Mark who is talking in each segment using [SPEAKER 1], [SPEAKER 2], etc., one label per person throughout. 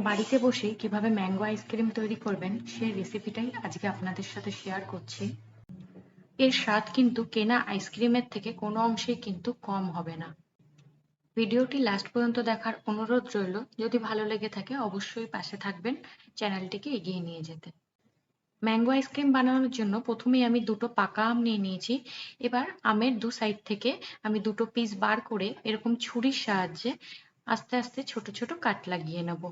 [SPEAKER 1] বাড়িতে বসে কীভাবে ম্যাঙ্গো আইসক্রিম তৈরি করবেন সেই রেসিপিটাই আজকে আপনাদের সাথে শেয়ার করছি। এর স্বাদ কিন্তু কেনা আইসক্রিমের থেকে কোনো অংশেই কিন্তু কম হবে না। ভিডিওটি লাস্ট পর্যন্ত দেখার অনুরোধ রইল, যদি ভালো লেগে থাকে অবশ্যই পাশে থাকবেন চ্যানেলটিকে এগিয়ে নিয়ে যেতে। ম্যাঙ্গো আইসক্রিম বানানোর জন্য প্রথমেই আমি দুটো পাকা আম নিয়ে নিয়েছি। এবার আমের দু সাইড থেকে আমি দুটো পিস বার করে এরকম ছুরির সাহায্যে আস্তে আস্তে ছোট ছোট কাট লাগিয়ে নেব।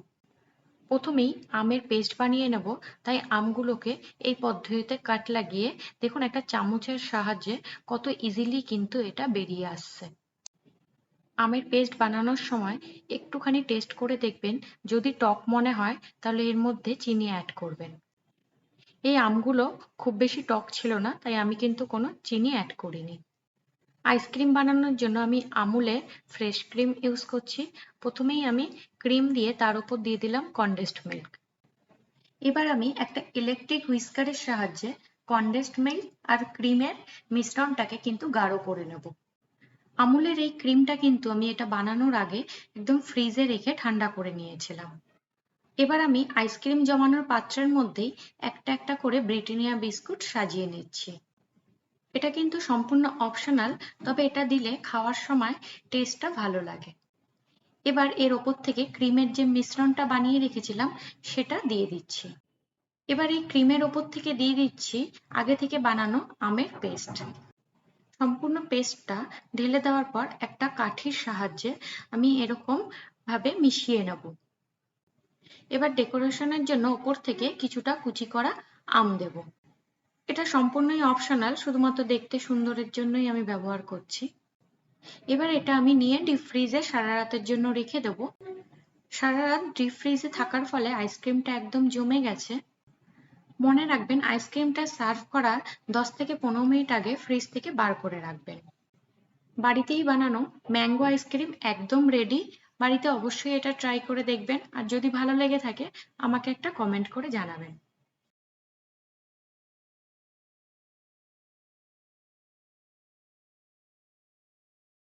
[SPEAKER 1] প্রথমেই আমের পেস্ট বানিয়ে নেব, তাই আমগুলোকে এই পদ্ধতিতে কাট লাগিয়ে দেখুন একটা চামচের সাহায্যে কত ইজিলি কিন্তু এটা বেরিয়ে আসছে। আমের পেস্ট বানানোর সময় একটুখানি টেস্ট করে দেখবেন, যদি টক মনে হয় তাহলে এর মধ্যে চিনি অ্যাড করবেন। এই আমগুলো খুব বেশি টক ছিল না, তাই আমি কিন্তু কোনো চিনি অ্যাড করিনি। আইসক্রিম বানানোর জন্য আমি আমুলে ফ্রেশ ক্রিম ইউজ করছি। প্রথমেই আমি ক্রিম দিয়ে তার উপর দিয়ে দিলাম কনডেন্সড মিল্ক এবার আমি একটা ইলেকট্রিক হুইস্কারের সাহায্যে কনডেন্সড মিল্ক আর ক্রিমের মিশ্রণটাকে কিন্তু গাঢ় করে নেব। আমুলের এই ক্রিমটা কিন্তু আমি এটা বানানোর আগে একদম ফ্রিজে রেখে ঠান্ডা করে নিয়েছিলাম। এবার আমি আইসক্রিম জমানোর পাত্রের মধ্যেই একটা একটা করে ব্রিটানিয়া বিস্কুট সাজিয়ে নিচ্ছি। এটা কিন্তু সম্পূর্ণ অপশনাল তবে এটা দিলে খাওয়ার সময় টেস্টটা ভালো লাগে। এবার এর ওপর থেকে ক্রিমের যে মিশ্রণটা বানিয়ে রেখেছিলাম, সেটা দিয়ে দিচ্ছি। এবার এই ক্রিমের ওপর থেকে দিয়ে দিচ্ছি আগে থেকে বানানো আমের পেস্ট সম্পূর্ণ পেস্টটা ঢেলে দেওয়ার পর একটা কাঠির সাহায্যে আমি এরকম ভাবে মিশিয়ে নেব। এবার ডেকোরেশনের জন্য ওপর থেকে কিছুটা কুচি করা আম দেব। এটা সম্পূর্ণই অপশনাল শুধুমাত্র দেখতে সুন্দরের জন্যই আমি ব্যবহার করছি। এবার এটা আমি নিয়ে ডিপ ফ্রিজে সারা রাতের জন্য রেখে দেবো। সারা রাত ডিপ ফ্রিজে থাকার ফলে আইসক্রিমটা একদম জমে গেছে। মনে রাখবেন আইসক্রিমটা সার্ভ করার দশ থেকে পনেরো মিনিট আগে ফ্রিজ থেকে বার করে রাখবেন। বাড়িতেই বানানো ম্যাঙ্গো আইসক্রিম একদম রেডি বাড়িতে অবশ্যই এটা ট্রাই করে দেখবেন। আর যদি ভালো লেগে থাকে, আমাকে একটা কমেন্ট করে জানাবেন।